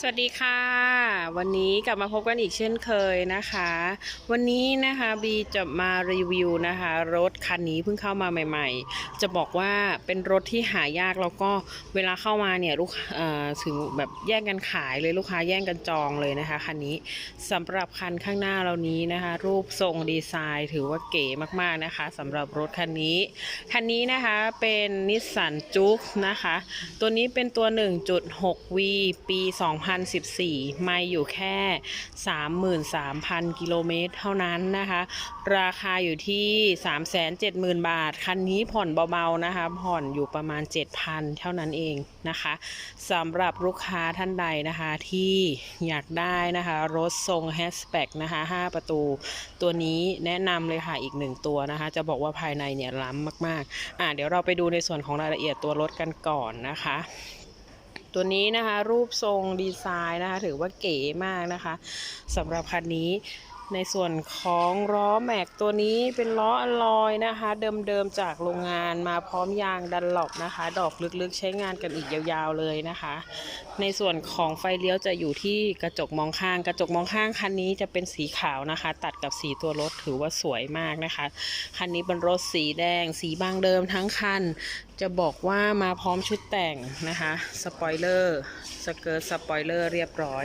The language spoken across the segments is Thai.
สวัสดีค่ะ วันนี้กลับมาพบกันอีกเช่นเคยนะคะ วันนี้นะคะบีจะมารีวิวนะคะ รถคันนี้เพิ่งเข้ามาใหม่ ๆ จะบอกว่าเป็นรถที่หายากแล้วก็เวลาเข้ามาเนี่ยลูกถึงแบบแย่งกันขายเลยลูกค้าแย่งกันจองเลยนะคะคันนี้สำหรับคันข้างหน้าเรานี้นะคะ รูปทรงดีไซน์ถือว่าเก๋มากๆนะคะสำหรับรถคันนี้คันนี้นะคะเป็นนิสสันจุกนะคะ ตัวนี้เป็นตัว 1.6V ปี2014 ไม่อยู่แค่ 33,000 กิโลเมตรเท่านั้นนะคะ ราคาอยู่ที่ 370,000 บาท คันนี้ผ่อนเบาๆนะคะ ผ่อนอยู่ประมาณ 7,000 เท่านั้นเองนะคะสำหรับลูกค้าท่านใดนะคะที่อยากได้นะคะรถทรงแฮชแบ็กนะคะ 5 ประตู ตัวนี้แนะนำเลยค่ะอีกหนึ่งตัวนะคะ จะบอกว่าภายในเนี่ยล้ำมากๆ อะเดี๋ยวเราไปดูในส่วนของรายละเอียดตัวรถกันก่อนนะคะ ตัวนี้นะคะรูปทรงดีไซน์นะคะถือว่าเก๋มากนะคะสำหรับคันนี้ในส่วนของล้อแม็กตัวนี้เป็นล้ออลลอยนะคะ เดิมๆจากโรงงานมาพร้อมยางดันหลอกนะคะ ดอกลึกๆใช้งานกันอีกยาวๆเลยนะคะ ในส่วนของไฟเลี้ยวจะอยู่ที่กระจกมองข้าง กระจกมองข้างคันนี้จะเป็นสีขาวนะคะ ตัดกับสีตัวรถถือว่าสวยมากนะคะ คันนี้เป็นรถสีแดง สีบางเดิมทั้งคันจะบอกว่ามาพร้อมชุดแต่งนะคะสปอยเลอร์สเกิร์ตสปอยเลอร์เรียบร้อย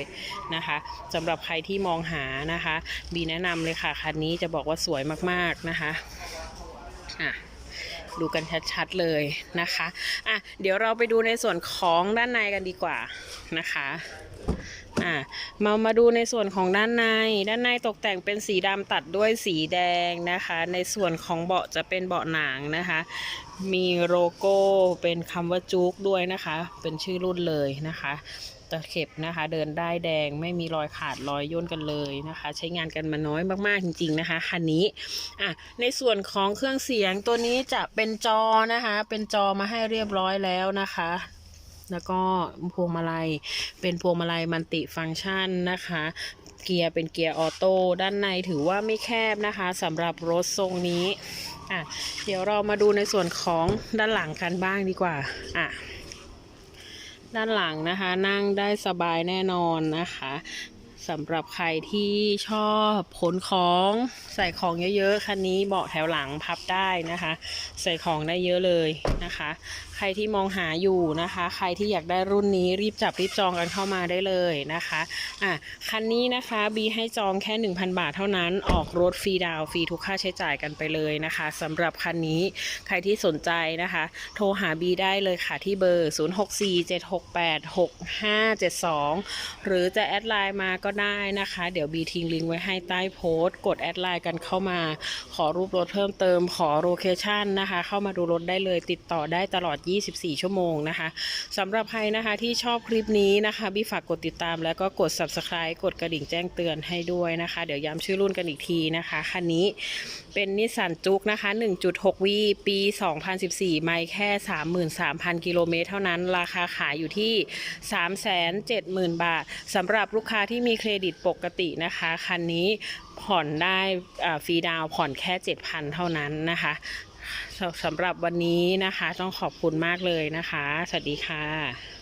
นะคะสำหรับใครที่มองหานะคะ บีแนะนำเลยค่ะ คันนี้จะบอกว่าสวยมากๆนะคะอะดูกันชัดๆเลยนะคะอะเดี๋ยวเราไปดูในส่วนของด้านในกันดีกว่านะคะ อะมามาดูในส่วนของด้านใน ด้านในตกแต่งเป็นสีดำตัดด้วยสีแดงนะคะ ในส่วนของเบาะจะเป็นเบาะหนังนะคะ มีโลโก้เป็นคำว่าจุกด้วยนะคะ เป็นชื่อรุ่นเลยนะคะตะเข็บนะคะ เดินได้แดงไม่มีรอยขาดรอยย่นกันเลยนะคะ ใช้งานกันมาน้อยมากๆจริง ๆนะคะคันนี้อะในส่วนของเครื่องเสียงตัวนี้จะเป็นจอนะคะ เป็นจอมาให้เรียบร้อยแล้วนะคะ แล้วก็พวงมาลัย เป็นพวงมาลัยมันติฟังก์ชันนะคะ เกียร์เป็นเกียร์ออโต้ด้านในถือว่าไม่แคบนะคะสำหรับรถทรงนี้อะเดี๋ยวเรามาดูในส่วนของด้านหลังกันบ้างดีกว่าอะด้านหลังนะคะนั่งได้สบายแน่นอนนะคะ สำหรับใครที่ชอบขนของใส่ของเยอะๆ คันนี้เบาะแถวหลังพับได้นะคะ ใส่ของได้เยอะเลยนะคะ ใครที่มองหาอยู่นะคะ ใครที่อยากได้รุ่นนี้รีบจับรีบจองกันเข้ามาได้เลยนะคะอะคันนี้นะคะบีให้จองแค่ 1,000 บาทเท่านั้นออกรถฟรีดาวฟรีทุกค่าใช้จ่ายกันไปเลยนะคะสำหรับคันนี้ใครที่สนใจนะคะ โทรหาบีได้เลยค่ะที่เบอร์ 0647686572 หรือจะแอดไลน์มาก็ได้นะคะ เดี๋ยวบีทิ้งลิงก์ไว้ให้ใต้โพสต์ กดแอดไลน์กันเข้ามา ขอรูปรถเพิ่มเติม ขอโลเคชันนะคะ เข้ามาดูรถได้เลยติดต่อได้ตลอด 24 ชั่วโมงนะคะสำหรับใครนะคะที่ชอบคลิปนี้นะคะบีฝากกดติดตามแล้วก็กด subscribe กดกระดิ่งแจ้งเตือนให้ด้วยนะคะ เดี๋ยวย้ำชื่อรุ่นกันอีกทีนะคะคันนี้เป็นนิสสันจุกนะคะ 1.6 วี ปี 2014 ไม่แค่ 33,000 กิโลเมตรเท่านั้น ราคาขายอยู่ที่ 370,000 บาทสำหรับลูกค้าที่มีครดิตปกตินะคะ คันนี้ผ่อนได้ฟรีดาวผ่อนแค่ 7,000 เท่านั้นนะคะสำหรับวันนี้นะคะ ต้องขอบคุณมากเลยนะคะ สวัสดีค่ะ